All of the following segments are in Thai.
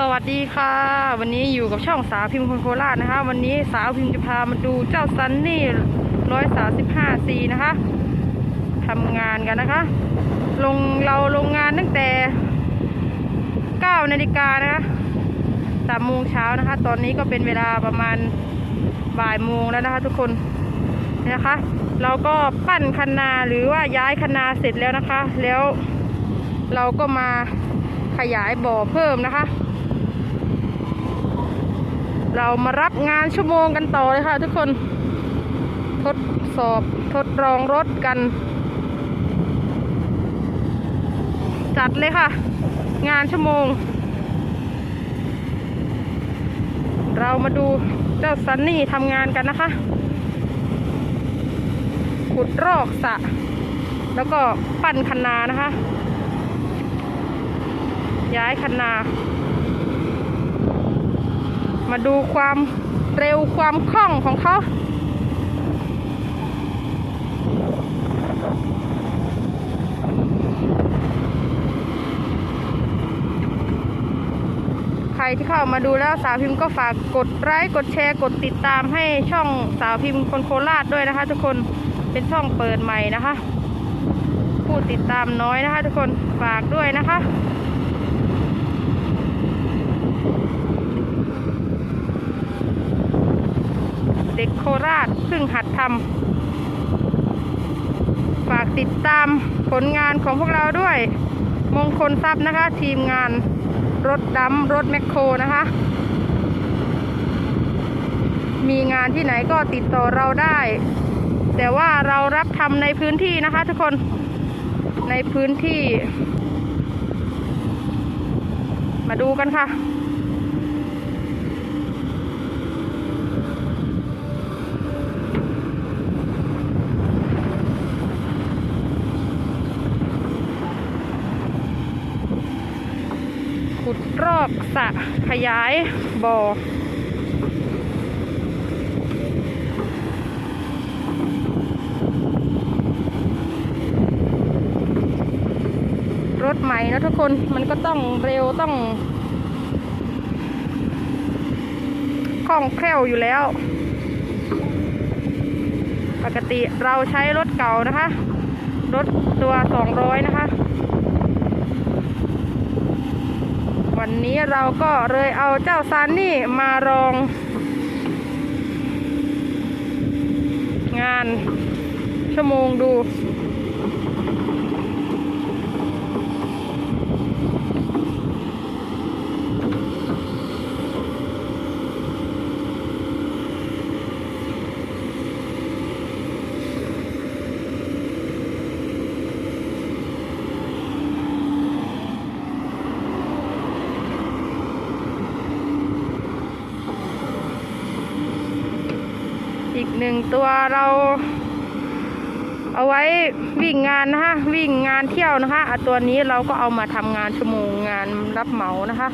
สวัสดีค่ะ วันนี้อยู่กับช่องสาวพิมพ์คนโคราชนะคะ วันนี้สาวพิมพ์จะพามาดูเจ้าซันนี่ร้อยสาสิบห้าซีนะคะทำงานกันนะคะ ลงเราลงงานตั้งแต่เก้านาฬิกานะคะสามโมงเช้านะคะ ตอนนี้ก็เป็นเวลาประมาณบ่ายโมงแล้วนะคะ ทุกคนนะคะ เราก็ปั้นคันนาหรือว่าย้ายคันนาเสร็จแล้วนะคะ แล้วเราก็มาขยายบ่อเพิ่มนะคะ เรามารับงานชั่วโมงกันต่อเลยค่ะ ทุกคน ทดสอบทดลองรถกัน จัดเลยค่ะ งานชั่วโมง เรามาดูเจ้าซันนี่ทำงานกันนะคะ ขุดรอกสะ แล้วก็ปั้นคันนานะคะ ย้ายคันนา มาดูความเร็วความคล่องของเขาใครที่เข้ามาดูแล้วสาวพิมพ์ก็ฝากกดไลค์กดแชร์กดติดตามให้ช่องสาวพิมพ์คนโคราชด้วยนะคะ ทุกคนเป็นช่องเปิดใหม่นะคะ ผู้ติดตามน้อยนะคะ ทุกคนฝากด้วยนะคะ เด็กโคราชเพิ่งหัดทำฝากติดตามผลงานของพวกเราด้วย มงคลทรัพย์นะคะ ทีมงานรถดำรถแมคโครนะคะ มีงานที่ไหนก็ติดต่อเราได้ แต่ว่าเรารับทำในพื้นที่นะคะ ทุกคนในพื้นที่ มาดูกันค่ะ กสะขยายบ่อรถใหม่นะทุกคนมันก็ต้องเร็วต้องคล่องแคล่วอยู่แล้ว ปกติเราใช้รถเก่านะคะ รถตัว 200 นะคะ วันนี้เราก็เลยเอาเจ้าซานนี่มาลอง งานชั่วโมงดู หนึ่งตัวเรา เอาไว้วิ่งงานนะคะ วิ่งงานเที่ยวนะคะอะตัวนี้เราก็เอามาทำงานชั่วโมงงานรับเหมานะคะ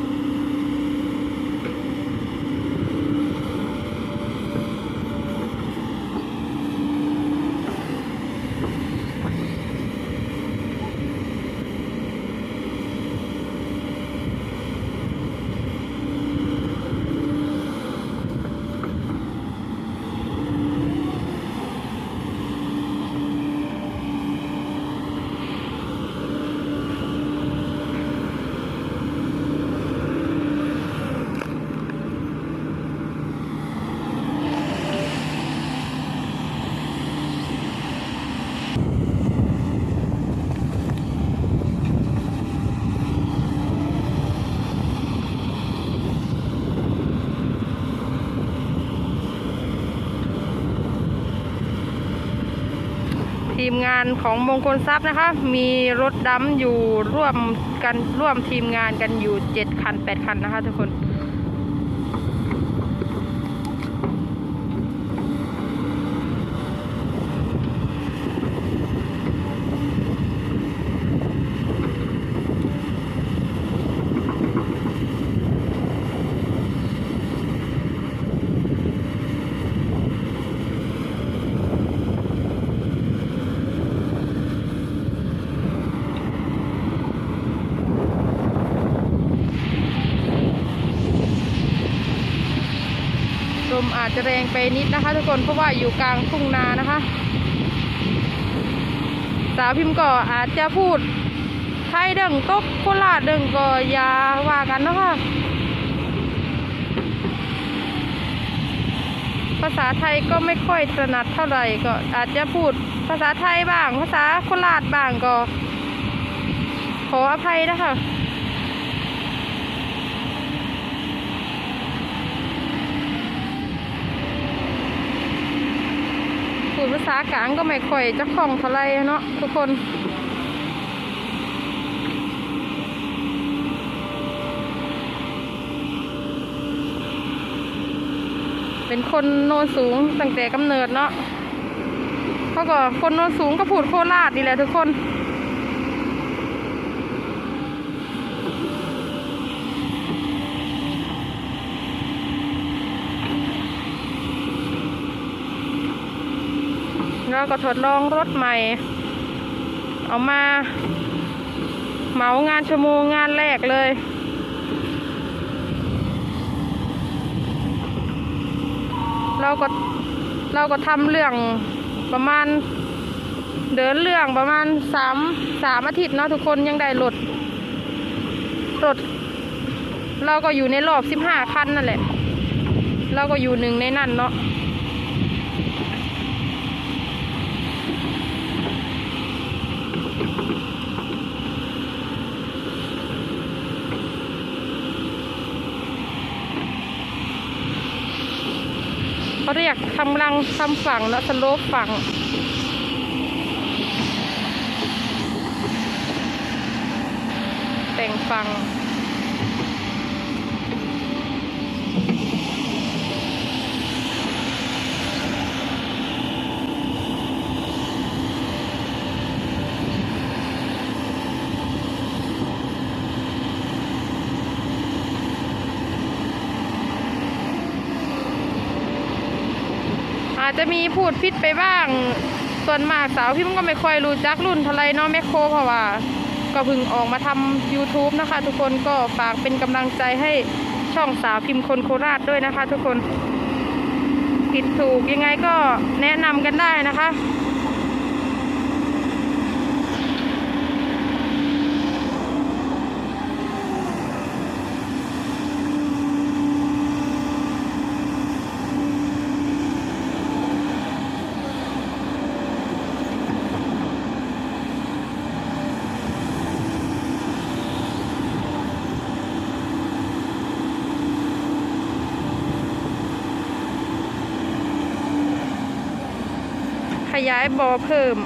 มงานของมงคลทรัพย์นะคะ มีรถดำอยู่ร่วมกันร่วมทีมงานกันอยู่เจ็ดคันแปดคันนะคะทุกคน ลมอาจจะแรงไปนิดนะคะ ทุกคนเพราะว่าอยู่กลางทุ่งนานะคะ สาวพิมพ์ก็อาจจะพูดไทยเดึงตกโคราชเดึงก็อย่าว่ากันนะคะ ภาษาไทยก็ไม่ค่อยถนัดเท่าไหร่ก็อาจจะพูดภาษาไทยบ้าง ภาษาโคราชบ้างก็ ขออภัยนะคะ พูดภาษากลางก็ไม่ค่อยจะคล่องเท่าไหรเนาะทุกคน เป็นคนโนนสูงตั้งแต่กำเนิดเนาะเขาก็คนโนนสูงก็พูดโคราชนี่แหละทุกคน เราก็ทดลองรถใหม่ เอามาเหมางานชั่วโมงงานแรกเลยเราก็เราก็ทำเรื่องประมาณ เดินเรื่องประมาณสามสามอาทิตย์เนาะทุกคนยังได้รถรถเราก็อยู่ในรอบสิบห้าคันนั่นแหละ เราก็อยู่หนึ่งในนั้นเนาะ เขาเรียกทำรังทำฝั่งแล้วสโลปฝั่งแต่งฝั่ง จะมีพูดพิษไปบ้าง ส่วนมากสาวพิมพ์ก็ไม่ค่อยรู้จักรุ่นเทาไรเนาะแมคโครเพราะว่า ก็เพิ่งออกมาทำ YouTube นะคะ ทุกคนก็ฝากเป็นกำลังใจให้ช่องสาวพิมพ์คนโคราชด้วยนะคะ ทุกคนผิดถูกยังไงก็แนะนำกันได้นะคะ ย้ายบ่อเพิ่ม